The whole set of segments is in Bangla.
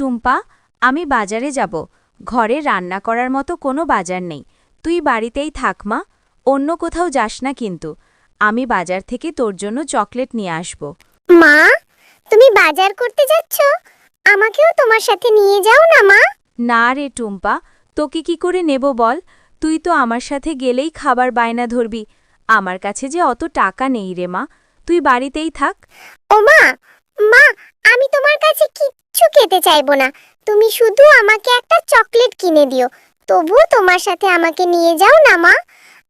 টুম্পা আমি বাজারে যাব। ঘরে রান্না করার মতো কোনো বাজার নেই। তুই বাড়িতেই থাক মা। অন্য কোথাও যাস না কিন্তু। আমি বাজার থেকে তোর জন্য চকলেট নিয়ে আসব। মা তুমি বাজার করতে যাচ্ছ? আমাকেও তোমার সাথে নিয়ে যাও না মা। না রে টুম্পা তোকে কি করে নেব বল? তুই তো আমার সাথে গেলেই খাবার বায়না ধরবি। আমার কাছে যে অত টাকা নেই রে মা। তুই বাড়িতেই থাক। ও মা মা আমি তোমার কাছে কিচ্ছু খেতে চাইব না। তুমি শুধু আমাকে একটা চকলেট কিনে দিও। তবুও তোমার সাথে আমাকে নিয়ে যাও না, মা।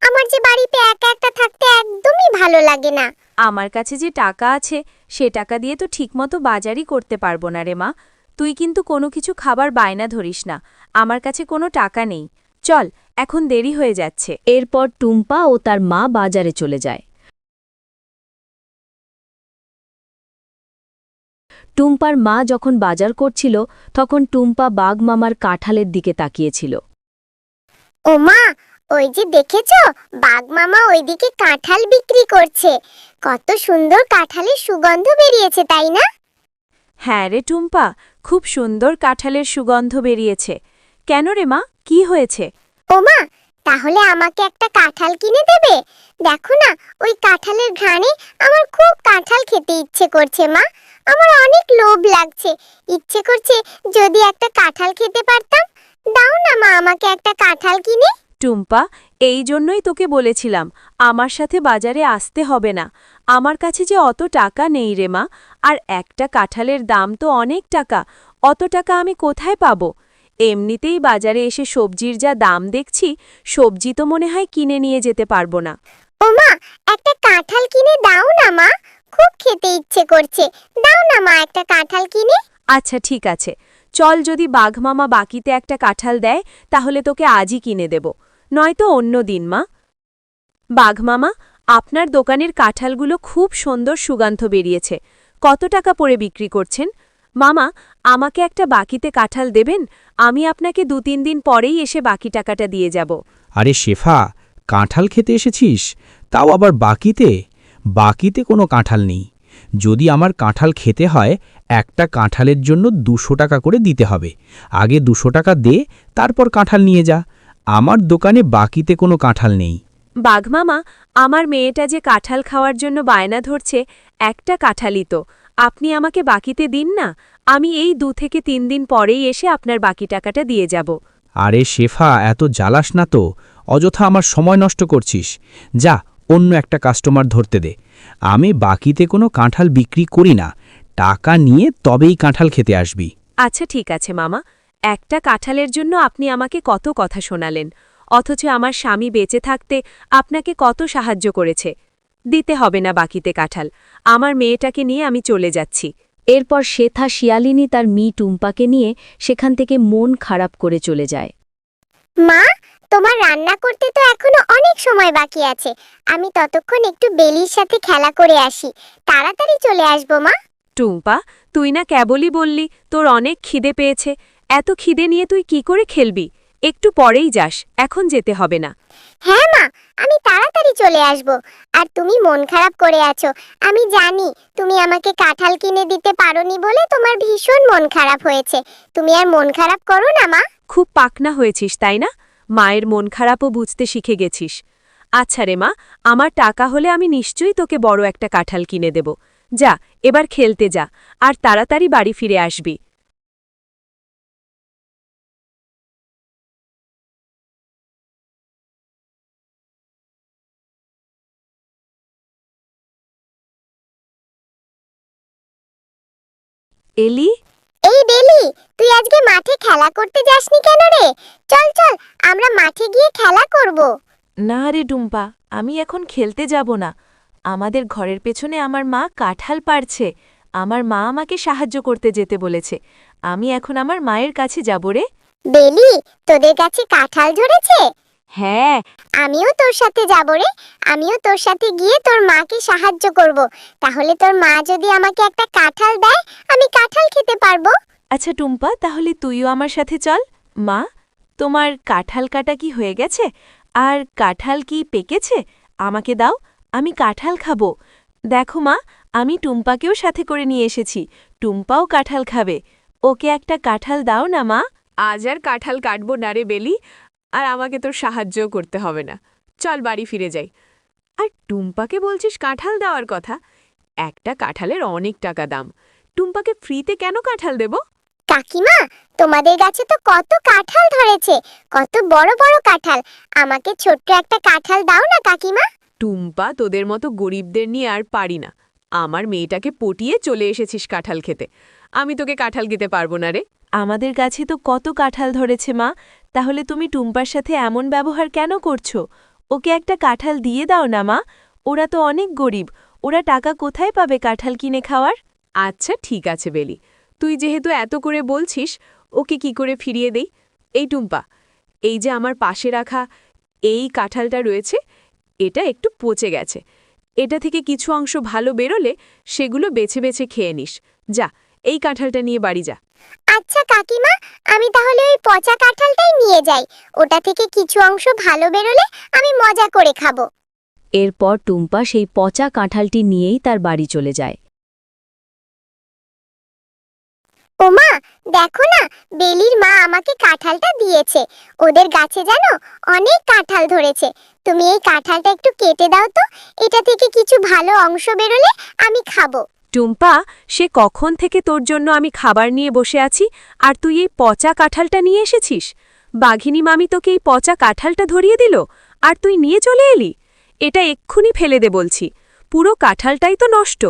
আমার যে বাড়িতে একা একা থাকতে একদমই ভালো লাগে না। আমার কাছে যে টাকা আছে, সে টাকা দিয়ে তো ঠিকমতো বাজারই করতে পারব না রে মা। তুই কিন্তু কোনো কিছু খাবার বায়না ধরিস না। আমার কাছে কোনো টাকা নেই। চল, এখন দেরি হয়ে যাচ্ছে। এরপর টুম্পা ও তার মা বাজারে চলে যায়। টুম্পার মা যখন বাজার করছিল তখন টুম্পা বাঘ মামার কাঁঠালের দিকে তাকিয়েছিল। ও মা ওই যে দেখেছ বাঘ মামা ওইদিকে কাঁঠাল বিক্রি করছে। কত সুন্দর কাঁঠালের সুগন্ধ বেরিয়েছে তাই না? হ্যাঁ রে টুম্পা খুব সুন্দর কাঁঠালের সুগন্ধ বেরিয়েছে। কেন রে মা কি হয়েছে? ও মা তাহলে আমাকে একটা কাঁঠাল কিনে দেবে? দেখো না, ওই কাঁঠালের ঘ্রাণে আমার খুব কাঁঠাল খেতে ইচ্ছে করছে মা। আমার অনেক লোভ লাগছে। ইচ্ছে করছে যদি একটা কাঁঠাল খেতে পারতাম। দাও না মা, আমাকে একটা কাঁঠাল কিনে। টুম্পা, এই জন্যই তোকে বলেছিলাম, আমার সাথে বাজারে আসতে হবে না। আমার কাছে যে অত টাকা নেই রে মা, আর একটা কাঁঠালের দাম তো অনেক টাকা, অত টাকা আমি কোথায় পাবো? এমনিতেই বাজারে এসে সবজির যা দাম দেখছি সবজি তো মনে হয় কিনে নিয়ে যেতে পারব না। ও মা একটা কাঁঠাল কিনে দাও না মা খুব খেতে ইচ্ছে করছে। দাও না মা একটা কাঁঠাল কিনে। আচ্ছা ঠিক আছে। চল যদি বাঘমামা বাকিতে একটা কাঁঠাল দেয় তাহলে তোকে আজই কিনে দেব। নয়তো অন্য দিন মা। বাঘমামা আপনার দোকানের কাঁঠালগুলো খুব সুন্দর সুগন্ধ বেরিয়েছে। কত টাকা পরে বিক্রি করছেন? মামা আমাকে একটা বাকিতে কাঁঠাল দেবেন আমি আপনাকে দু তিন দিন পরেই এসে বাকি টাকাটা দিয়ে যাব। আরে শেফা কাঁঠাল খেতে এসেছিস? তাও আবার বাকিতে? বাকিতে কোনো কাঁঠাল নেই। যদি আমার কাঁঠাল খেতে হয় একটা কাঁঠালের জন্য দুশো টাকা করে দিতে হবে। আগে দুশো টাকা দে তারপর কাঁঠাল নিয়ে যা। আমার দোকানে বাকিতে কোনো কাঁঠাল নেই। বাঘমামা আমার মেয়েটা যে কাঁঠাল খাওয়ার জন্য বায়না ধরছে একটা কাঁঠালই তো। আপনি আমাকে বাকিতে দিন না আমি এই দু থেকে তিন দিন পরেই এসে আপনার বাকি টাকাটা দিয়ে যাব। আরে শেফা এত জ্বালাস না তো। অযথা আমার সময় নষ্ট করছিস। যা অন্য একটা কাস্টমার ধরতে দে। আমি বাকিতে কোনো কাঁঠাল বিক্রি করি না। টাকা নিয়ে তবেই কাঁঠাল খেতে আসবি। আচ্ছা ঠিক আছে মামা। একটা কাঁঠালের জন্য আপনি আমাকে কত কথা শোনালেন। অথচ আমার স্বামী বেঁচে থাকতে আপনাকে কত সাহায্য করেছে। দিতে হবে না বাকিতে কাঁঠাল। আমার মেয়েটাকে নিয়ে আমি চলে যাচ্ছি। এরপর শেথা শিয়ালিনী তার মি টুম্পাকে নিয়ে সেখান থেকে মন খারাপ করে চলে যায়। মা তোমার রান্না করতে তো এখনও অনেক সময় বাকি আছে। আমি ততক্ষণ একটু বেলির সাথে খেলা করে আসি। তাড়াতাড়ি চলে আসব মা। টুম্পা তুই না কেবলই বললি তোর অনেক খিদে পেয়েছে। এত খিদে নিয়ে তুই কি করে খেলবি? একটু পরেই যাস এখন যেতে হবে না। হ্যাঁ মা আমি তাড়াতাড়ি চলে আসব। আর তুমি মন খারাপ করে আছো। আমি জানি তুমি আমাকে কাঁঠাল কিনে দিতে পারোনি বলে তোমার ভীষণ মন খারাপ হয়েছে। তুমি আর মন খারাপ করো না মা। খুব পাকনা হয়েছিস তাই না? মায়ের মন খারাপও বুঝতে শিখে গেছিস। আচ্ছা রে মা আমার টাকা হলে আমি নিশ্চয়ই তোকে বড় একটা কাঁঠাল কিনে দেব। যা এবার খেলতে যা আর তাড়াতাড়ি বাড়ি ফিরে আসবি। এলি? এই বেলি তুই আজকে মাঠে খেলা করতে যাসনি কেন রে? চল চল আমরা মাঠে গিয়ে খেলা করব। না রে ডুম্পা আমি এখন খেলতে যাব না। আমাদের ঘরের পেছনে আমার মা কাঁঠাল পারছে আমার মা আমাকে সাহায্য করতে যেতে বলেছে। আমি এখন আমার মায়ের কাছে যাব রে। বেলি তোদের কাছে কাঁঠাল ঝরেছে হ্যাঁ। আমিও তোর সাথে যাব রে। আমিও তোর সাথে গিয়ে তোর মাকে সাহায্য করব। তাহলে তোর মা যদি আমাকে একটা কাঁঠাল দেয় আমি কাঁঠাল খেতে পারব। আচ্ছা টুম্পা তাহলে তুইও আমার সাথে চল। মা তোমার কাঁঠাল কাটা কি হয়ে গেছে? আর কাঁঠাল কি পেকেছে? আমাকে দাও আমি কাঁঠাল খাব। দেখো মা আমি টুম্পাকেও সাথে করে নিয়ে এসেছি। টুম্পাও কাঁঠাল খাবে। ওকে একটা কাঁঠাল দাও না মা। আজ আর কাঁঠাল কাটবো না রে বেলি। আর আমাকে তোর সাহায্যও করতে হবে না। চল বাড়ি ফিরে যাই। আর টুম্পাকে বলছিস কাঁঠাল দেওয়ার কথা? একটা কাঁঠালের অনেক টাকা দাম। টুম্পাকে ফ্রিতে কেন কাঁঠাল দেব? কাকিমা তোমাদের গাছে তো কত কাঁঠাল ধরেছে কত বড় বড় কাঁঠাল। আমাকে ছোট্ট একটা কাঁঠাল দাও না কাকিমা। টুম্পা তোদের মতো গরিবদের নিয়ে আর পারি না। আমার মেয়েটাকে পটিয়ে চলে এসেছিস কাঁঠাল খেতে। আমি তোকে কাঁঠাল খেতে পারব না রে। আমাদের গাছে তো কত কাঁঠাল ধরেছে মা তাহলে তুমি টুম্পার সাথে এমন ব্যবহার কেন করছ? ওকে একটা কাঁঠাল দিয়ে দাও না, মা। ওরা তো অনেক গরিব। ওরা টাকা কোথায় পাবে কাঁঠাল কিনে খাওয়ার? আচ্ছা ঠিক আছে, বেলি। তুই যেহেতু এত করে বলছিস, ওকে কি করে ফিরিয়ে দেই? এই টুম্পা, এই যে আমার পাশে রাখা এই কাঁঠালটা রয়েছে, এটা একটু পচে গেছে। এটা থেকে কিছু অংশ ভালো বেরোলে সেগুলো বেছে বেছে খেয়ে নিস। যা, এই কাঁঠালটা নিয়ে বাড়ি যা। আচ্ছা কাকিমা আমি তাহলে ওই পচা কাঁঠালটাই নিয়ে যাই। ওটা থেকে কিছু অংশ ভালো বেরোলে আমি মজা করে খাব। এরপর টুম্পা সেই পচা কাঁঠালটি নিয়েই তার বাড়ি চলে যায়। ওমা দেখো না বেলির মা আমাকে কাঁঠালটা দিয়েছে। ওদের গাছে জানো অনেক কাঁঠাল ধরেছে। তুমি এই কাঁঠালটা একটু কেটে দাও তো এটা থেকে কিছু ভালো অংশ বেরোলে আমি খাব। টুম্পা সে কখন থেকে তোর জন্য আমি খাবার নিয়ে বসে আছি আর তুই এই পচা কাঁঠালটা নিয়ে এসেছিস? বাঘিনী মামি তোকে এই পচা কাঁঠালটা ধরিয়ে দিল আর তুই নিয়ে চলে এলি? এটা এক্ষুনি ফেলে দে বলছি। পুরো কাঁঠালটাই তো নষ্ট।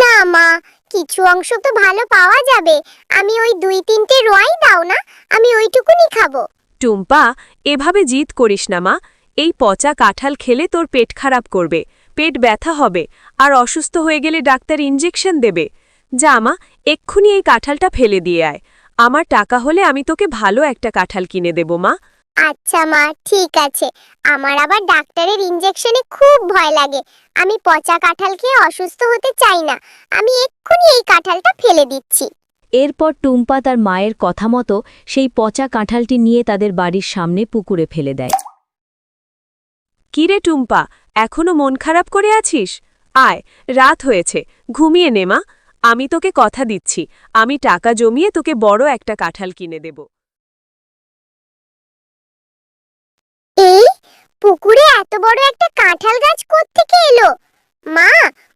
না মা কিছু অংশ তো ভালো পাওয়া যাবে। আমি ওই দুই তিনটে রোয়াই দাও না আমি ওইটুকুনি খাব। টুম্পা এভাবে জিদ করিস না মা। এই পচা কাঁঠাল খেলে তোর পেট খারাপ করবে। পেট ব্যথা হবে আর অসুস্থ হয়ে গেলে ডাক্তার ইঞ্জেকশন দেবে। যা মা এক্ষুনি এই কাঁঠালটা ফেলে দিয়ে আয়। আমার টাকা হলে আমি তোকে ভালো একটা কাঁঠাল কিনে দেব মা। আচ্ছা মা ঠিক আছে। আমার আবার ডাক্তারের ইঞ্জেকশনে খুব ভয় লাগে। আমি পচা কাঁঠাল খেয়ে অসুস্থ হতে চাই না। আমি এক্ষুনি এই কাঁঠালটা ফেলে দিচ্ছি। এরপর টুম্পা তার মায়ের কথা মতো সেই পচা কাঁঠালটি নিয়ে তাদের বাড়ির সামনে পুকুরে ফেলে দেয়। কিরে টুম্পা, এখনও মন খারাপ করে আছিস? আয়, রাত হয়েছে, ঘুমিয়ে নেমা আমি তোকে কথা দিচ্ছি, আমি টাকা জমিয়ে তোকে বড় একটা কাঁঠাল কিনে দেব। এই, পুকুরে এত বড় একটা কাঁঠাল গাছ থেকে এলো? মা,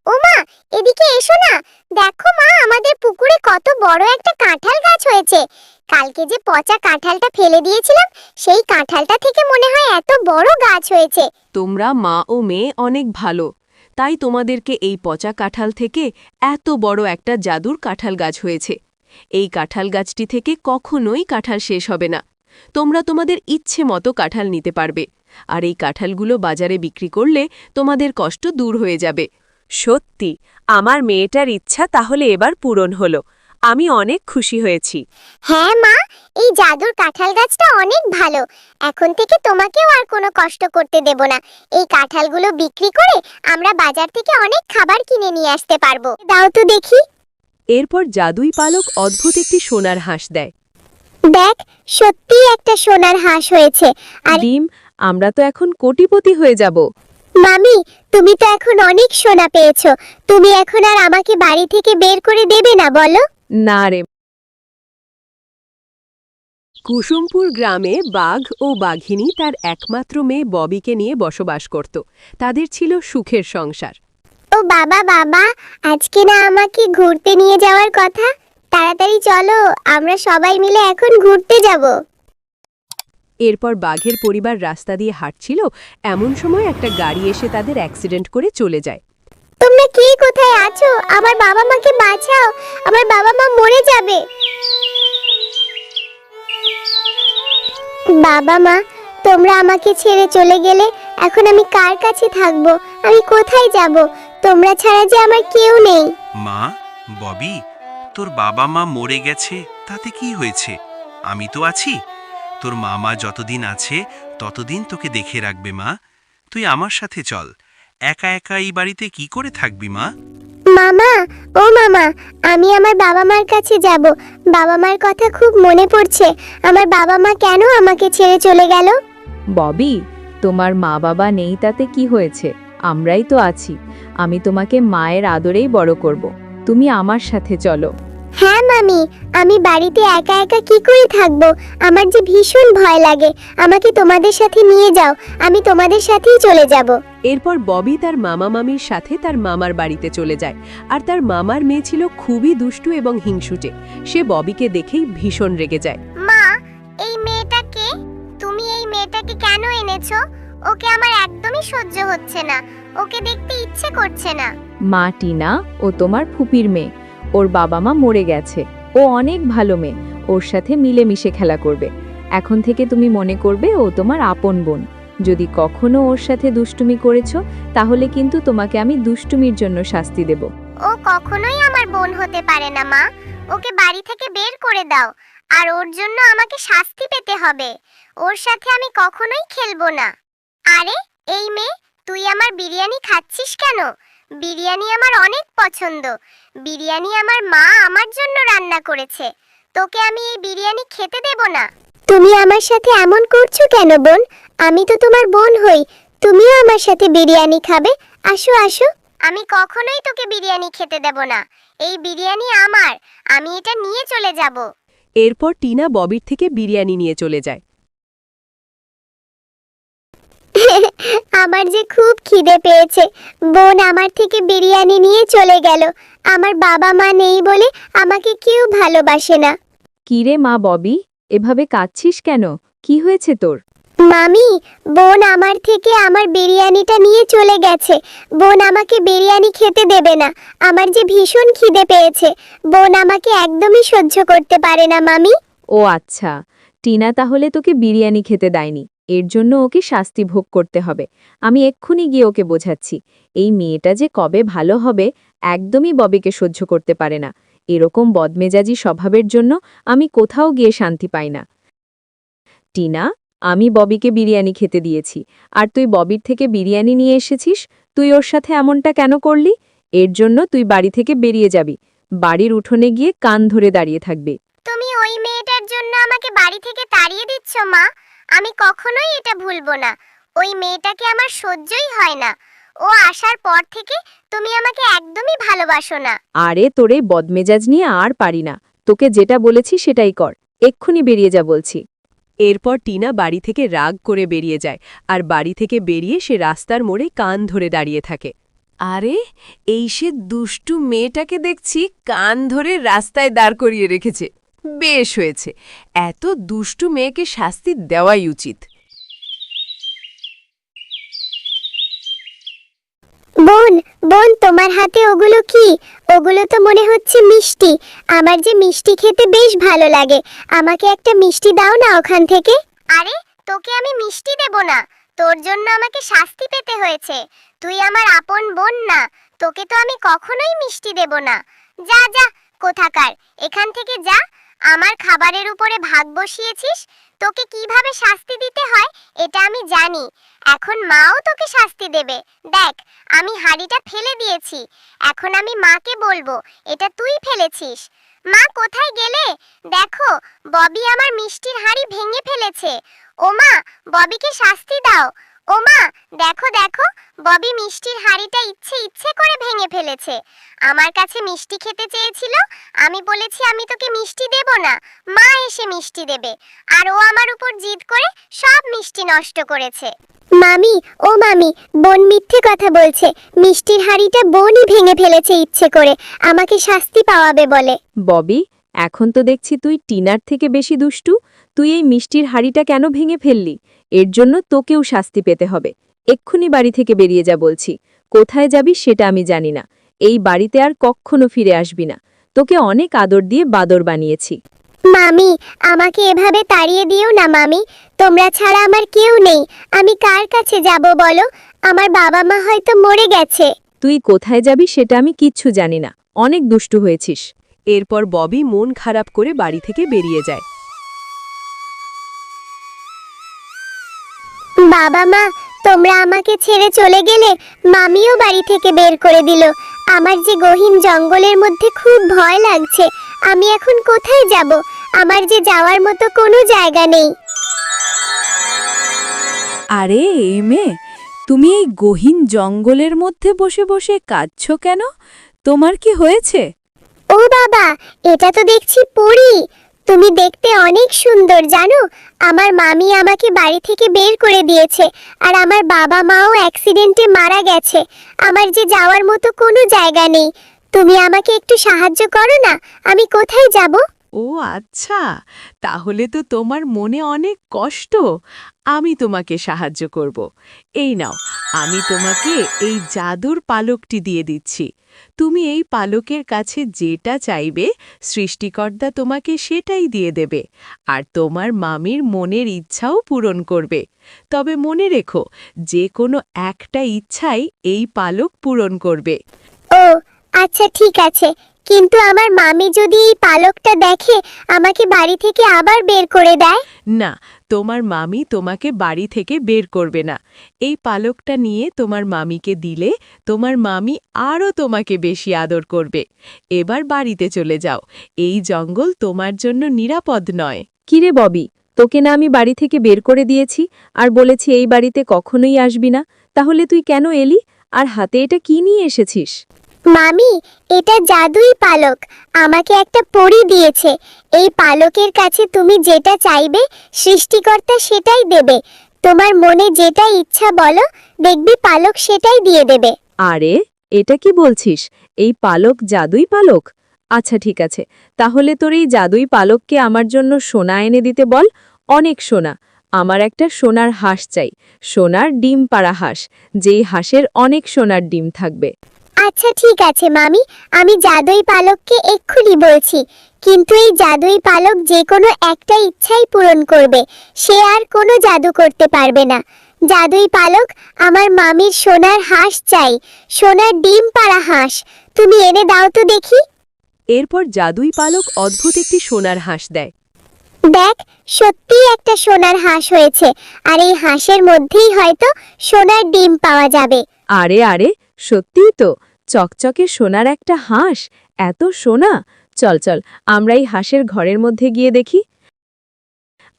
ও মা, এদিকে এসো না। দেখো মা, আমাদের পুকুরে কত বড় একটা কাঁঠাল গাছ হয়েছে। কালকে যে পচা কাঁঠালটা ফেলে দিয়েছিলাম, সেই কাঁঠালটা থেকে মনে হয় এত বড় গাছ হয়েছে। তোমরা মা ও মেয়ে অনেক ভালো। তাই তোমাদেরকে এই পচা কাঁঠাল থেকে এত বড় একটা জাদুর কাঁঠাল গাছ হয়েছে। এই কাঁঠাল গাছটি থেকে কখনোই কাঁঠাল শেষ হবে না। তোমরা তোমাদের ইচ্ছে মতো কাঁঠাল নিতে পারবে। আর এই কাঁঠালগুলো বাজারে বিক্রি করলে তোমাদের কষ্ট দূর হয়ে যাবে। সত্যি আমার মেয়েটার ইচ্ছা তাহলে এবার পূরণ হলো। আমি অনেক খুশি হয়েছি। হ্যাঁ মা এই জাদুর কাঁঠাল গাছটা অনেক ভালো। এখন থেকে তোমাকেও আর কোনো কষ্ট করতে দেব না। এই কাঁঠালগুলো বিক্রি করে আমরা বাজার থেকে অনেক খাবার কিনে নিয়ে আসতে পারব। দাও তো দেখি। এরপর জাদুই পালক অদ্ভুত একটি সোনার হাঁস দেয়। দেখ সত্যিই একটা সোনার হাঁস হয়েছে। আর ডিম আমরা তো এখন কোটিপতি হয়ে যাব। মামি তুমি তো এখন অনেক সোনা পেয়েছ। তুমি এখন আর আমাকে বাড়ি থেকে বের করে দেবে না বলো। না রে। কুসুমপুর গ্রামে বাঘ ও বাঘিনী তার একমাত্র মেয়ে ববিকে নিয়ে বসবাস করত। তাদের ছিল সুখের সংসার। ও বাবা বাবা আজকে না আমাকে ঘুরতে নিয়ে যাওয়ার কথা? তাড়াতাড়ি চলো আমরা সবাই মিলে এখন ঘুরতে যাব। এরপর বাঘের পরিবার রাস্তা দিয়ে হাঁটছিল এমন সময় একটা গাড়ি এসে তাদের অ্যাক্সিডেন্ট করে চলে যায়। তোমরা কে কোথায় আছো? আমার বাবা মাকে বাঁচাও আমার বাবা মা মরে যাবে। বাবা মা তোমরা আমাকে ছেড়ে চলে গেলে এখন আমি কার কাছে থাকব? আমি কোথায় যাব? তোমরা ছাড়া যে আমার কেউ নেই। মা ববি তোর বাবা মা মরে গেছে তাতে কি হয়েছে? আমি তো আছি। তোর মামা যতদিন আছে ততদিন তোকে দেখে রাখবে মা। তুই আমার সাথে চল। একা একা এই বাড়িতে কি করে থাকবি মা? মামা ও মামা আমি আমার বাবা মার কাছে যাব। বাবা মার কথা খুব মনে পড়ছে। আমার বাবা মা কেন আমাকে ছেড়ে চলে গেল? ববি তোমার মা বাবা নেই তাতে কি হয়েছে? আমরাই তো আছি। আমি তোমাকে মায়ের আদরেই বড় করব। তুমি আমার সাথে চলো। হ্যাঁ মামি আমি বাড়িতে একা একা কি করে থাকব? আমার যে ভীষণ ভয় লাগে। আমাকে তোমাদের সাথে নিয়ে যাও আমি তোমাদের সাথেই চলে যাব। এরপর ববি তার মামা মামির সাথে তার মামার বাড়িতে চলে যায়। আর তার মামার মেয়ে ছিল খুবই দুষ্টু এবং হিংসুটে। সে ববিকে দেখেই ভীষণ রেগে যায়। মা এই মেয়েটাকে? তুমি এই মেয়েটাকে কেন এনেছো? ওকে আমার একদমই সহ্য হচ্ছে না। ওকে দেখতে ইচ্ছে করছে না। মা টিনা ও তোমার ফুপির মেয়ে। ওর বাবা মা মরে গেছে। ও অনেক ভালো মেয়ে। ওর সাথে মিলেমিশে খেলা করবে। এখন থেকে তুমি মনে করবে ও তোমার আপন বোন। যদি কখনো ওর সাথে দুষ্টুমি করেছ, তাহলে কিন্তু তোমাকে আমি দুষ্টুমির জন্য শাস্তি দেব। ও কখনোই আমার বোন হতে পারে না, মা। ওকে বাড়ি থেকে বের করে দাও। আর ওর জন্য আমাকে শাস্তি পেতে হবে। ওর সাথে আমি কখনোই খেলব না। আরে, এই মেয়ে, তুই আমার বিরিয়ানি খাচ্ছিস কেন? বিরিয়ানি আমার অনেক পছন্দ। বিরিয়ানি আমার মা আমার জন্য রান্না করেছে। তোকে আমি এই বিরিয়ানি খেতে দেব না। তুমি আমার সাথে এমন করছ কেন বোন? আমি তো তোমার বোন হই। তুমিও আমার সাথে বিরিয়ানি খাবে। আসো আসো। আমি কখনোই তোকে বিরিয়ানি খেতে দেব না। এই বিরিয়ানি আমার। আমি এটা নিয়ে চলে যাব। এরপর টিনা ববির থেকে বিরিয়ানি নিয়ে চলে যায়। আমার যে খুব খিদে পেয়েছে। বোন আমার থেকে বিরিয়ানি নিয়ে চলে গেল। আমার বাবা মা নেই বলে আমাকে কেউ ভালোবাসে না। কিরে মা ববি এভাবে কাঁদছিস কেন? কি হয়েছে তোর? মামি বোন আমার থেকে আমার বিরিয়ানিটা নিয়ে চলে গেছে। বোন আমাকে বিরিয়ানি খেতে দেবে না। আমার যে ভীষণ খিদে পেয়েছে। বোন আমাকে একদমই সহ্য করতে পারে না মামি। ও আচ্ছা। টিনা তাহলে তোকে বিরিয়ানি খেতে দেয়নি। এর জন্য ওকে শাস্তি ভোগ করতে হবে। আমি এক্ষুনি গিয়ে ওকে বোঝাচ্ছি। এই মেয়েটা যে কবে ভালো হবে, একদমই ববিকে সহ্য করতে পারে না। এরকম বদমেজাজি স্বভাবের জন্য আমি কোথাও গিয়ে শান্তি পাই না। টিনা, আমি ববিকে বিরিয়ানি খেতে দিয়েছি। আর তুই ববির থেকে বিরিয়ানি নিয়ে এসেছিস? তুই ওর সাথে এমনটা কেন করলি? এর জন্য তুই বাড়ি থেকে বেরিয়ে যাবি। বাড়ির উঠোনে গিয়ে কান ধরে দাঁড়িয়ে থাকবে। তুমি ওই মেয়েটার জন্য আমাকে বাড়ি থেকে তাড়িয়ে দিচ্ছ, মা? আমি কখনোই এটা ভুলবো না। ওই মেয়েটাকে আমার সহ্যই হয় না। ও আসার পর থেকে তুমি আমাকে একদমই ভালোবাসো না। আরে তোর বদমেজাজ নিয়ে আর পারি না। তোকে যেটা বলেছি সেটাই কর। এক্ষুনি বেরিয়ে যা বলছি। এরপর টিনা বাড়ি থেকে রাগ করে বেরিয়ে যায় আর বাড়ি থেকে বেরিয়ে সে রাস্তার মোড়ে কান ধরে দাঁড়িয়ে থাকে। আরে, এই সে দুষ্টু মেয়েটাকে দেখছি কান ধরে রাস্তায় দাঁড় করিয়ে রেখেছে। বেশ হয়েছে। এত দুষ্টু মেয়েকে শাস্তি দেওয়াই উচিত। বোন বোন, তোমার হাতে ওগুলো কি? ওগুলো তো মনে হচ্ছে মিষ্টি। আমার যে মিষ্টি খেতে বেশ ভালো লাগে। আমাকে একটা মিষ্টি দাও না ওখান থেকে। আরে, তোকে আমি মিষ্টি দেব না। তোর জন্য আমাকে শাস্তি পেতে হয়েছে। তুই আমার আপন বোন না। তোকে তো আমি কখনোই মিষ্টি দেব না। যা যা, কোথাকার? এখান থেকে যা। আমার খাবারের উপরে ভাগ বসিয়েছিস? তোকে কীভাবে শাস্তি দিতে হয়, এটা আমি জানি। এখন মাও তোকে শাস্তি দেবে। দেখ, আমি হাড়িটা ফেলে দিয়েছি। এখন আমি মাকে বলব, এটা তুই ফেলেছিস। মা কোথায় গেলে? দেখো, ববি আমার মিষ্টির হাড়ি ভেঙে ফেলেছে। ও মা ববিকে শাস্তি দাও। ও মা দেখো দেখো, ববি মিষ্টির হাড়িটা ইচ্ছে ইচ্ছে করে ভেঙে ফেলেছে। আমার কাছে মিষ্টি খেতে চেয়েছিল, আমি বলেছি আমি তোকে মিষ্টি দেব না, মা এসে মিষ্টি দেবে, আর ও আমার উপর জিদ করে সব মিষ্টি নষ্ট করেছে। মামি, ও মামি, বোন মিথ্যে কথা বলছে, মিষ্টির হাড়িটা বোনই ভেঙে ফেলেছে ইচ্ছে করে, আমাকে শাস্তি পাওয়াবে বলে। ববি, এখন তো দেখছি তুই টিনার থেকে বেশি দুষ্টু তুই এই মিষ্টির হাড়িটা কেন ভেঙে ফেললি? এর জন্য তোকেও শাস্তি পেতে হবে। এক্ষুনি বাড়ি থেকে বেরিয়ে যা বলছি। কোথায় যাবি সেটা আমি জানি না। এই বাড়িতে আর কখনো ফিরে আসবি না। তোকে অনেক আদর দিয়ে বাদর বানিয়েছি। মামি আমাকে এভাবে তাড়িয়ে দিও না মামি। তোমরা ছাড়া আমার কেউ নেই। আমি কার কাছে যাব বলো? আমার বাবা মা হয়তো মরে গেছে। তুই কোথায় যাবি সেটা আমি কিচ্ছু জানি না। অনেক দুষ্টু হয়েছিস। এরপর ববি মন খারাপ করে বাড়ি থেকে বেরিয়ে যায়। বাবা মা তোমরা আমাকে ছেড়ে চলে গেলে মামিও বাড়ি থেকে বের করে দিল। আমার যে গহীন জঙ্গলের মধ্যে খুব ভয় লাগছে আমি এখন কোথায় যাব? আমার যে যাওয়ার মতো কোনো জায়গা নেই। আরে এই মেয়ে তুমি এই গহীন জঙ্গলের মধ্যে বসে বসে কাঁদছ কেন? তোমার কি হয়েছে? ও বাবা এটা তো দেখছি পরি। তুমি দেখতে অনেক সুন্দর, জানো? আমার মামি আমাকে বাড়ি থেকে বের করে দিয়েছে আর আমার বাবা মাও অ্যাক্সিডেন্টে মারা গেছে। আমার যে যাওয়ার মতো কোনো জায়গা নেই। তুমি আমাকে একটু সাহায্য করো না? আমি কোথায় যাব? ও আচ্ছা তাহলে তো তোমার মনে অনেক কষ্ট। আমি তোমাকে সাহায্য করব। এই নাও, আমি তোমাকে এই জাদুর পালকটি দিয়ে দিচ্ছি। তুমি এই পালকের কাছে যেটা চাইবে, সৃষ্টিকর্তা তোমাকে সেটাই দিয়ে দেবে। আর তোমার মামির মনের ইচ্ছাও পূরণ করবে। তবে মনে রেখো, যে কোনো একটা ইচ্ছাই এই পালক পূরণ করবে। ও আচ্ছা ঠিক আছে। কিন্তু আমার মামি যদি এই পালকটা দেখে আমাকে বাড়ি থেকে আবার বের করে দেয়? না তোমার মামি তোমাকে বাড়ি থেকে বের করবে না। এই পালকটা নিয়ে তোমার মামিকে দিলে তোমার মামি আরও তোমাকে বেশি আদর করবে। এবার বাড়িতে চলে যাও। এই জঙ্গল তোমার জন্য নিরাপদ নয়। কিরে ববি তোকে না আমি বাড়ি থেকে বের করে দিয়েছি আর বলেছি এই বাড়িতে কখনোই আসবি না। তাহলে তুই কেন এলি? আর হাতে এটা কি নিয়ে এসেছিস? মামি, এটা জাদুই পালক। আমাকে একটা পরি দিয়েছে। এই পালকের কাছে তুমি যেটা চাইবে, সৃষ্টিকর্তা সেটাই দেবে। তোমার মনে যেটা ইচ্ছা বলো, দেখবি পালক সেটাই দিয়ে দেবে। আরে, এটা কি বলছিস? এই পালক জাদুই পালক? আচ্ছা ঠিক আছে। তাহলে তোর এই জাদুই পালককে আমার জন্য সোনা এনে দিতে বল। অনেক সোনা। আমার একটা সোনার হাঁস চাই। সোনার ডিম পাড়া হাঁস। যেই হাঁসের অনেক সোনার ডিম থাকবে। আচ্ছা ঠিক আছে মামি। আমি জাদুই পালককে এক্ষুনি বলছি। কিন্তু এই জাদুই পালক যে কোনো একটা ইচ্ছাই পূরণ করবে। সে আর কোনো জাদু করতে পারবে না। জাদুই পালক আমার মামির সোনার হাঁস চাই। সোনার ডিম পাড়া হাঁস। তুমি এনে দাও তো দেখি। এরপর জাদুই পালক অদ্ভুত একটি সোনার হাঁস দেয়। দেখ সত্যিই একটা সোনার হাঁস হয়েছে। আর এই হাঁসের মধ্যেই হয়তো সোনার ডিম পাওয়া যাবে। আরে আরে সত্যিই তো। চকচকে সোনার একটা হাঁস। এত সোনা? চল চল, আমরা এই হাঁসের ঘরের মধ্যে গিয়ে দেখি।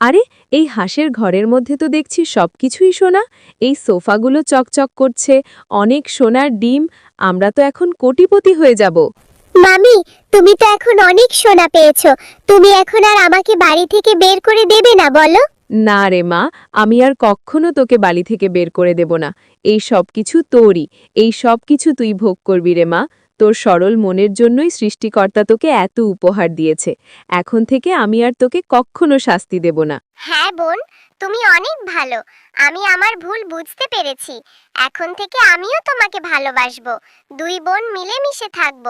আরে, এই হাঁসের ঘরের মধ্যে তো দেখছি সব কিছুই সোনা। এই সোফাগুলো চকচক করছে, অনেক সোনার ডিম। আমরা তো এখন কোটিপতি হয়ে যাব। মামি, তুমি তো এখন অনেক সোনা পেয়েছ। তুমি এখন আর আমাকে বাড়ি থেকে বের করে দেবে না, বলো। না রে মা, আমি আর কখনো তোকে বালি থেকে বের করে দেব না। এই সব কিছু তোরই, এই সব কিছু তুই ভোগ করবি রে মা। তোর সরল মনের জন্যই সৃষ্টিকর্তা তোকে এত উপহার দিয়েছে। এখন থেকে আমি আর তোকে কখনো শাস্তি দেব না। হ্যাঁ বোন, তুমি অনেক ভালো। আমি আমার ভুল বুঝতে পেরেছি। এখন থেকে আমিও তোমাকে ভালোবাসবো। দুই বোন মিলেমিশে থাকব।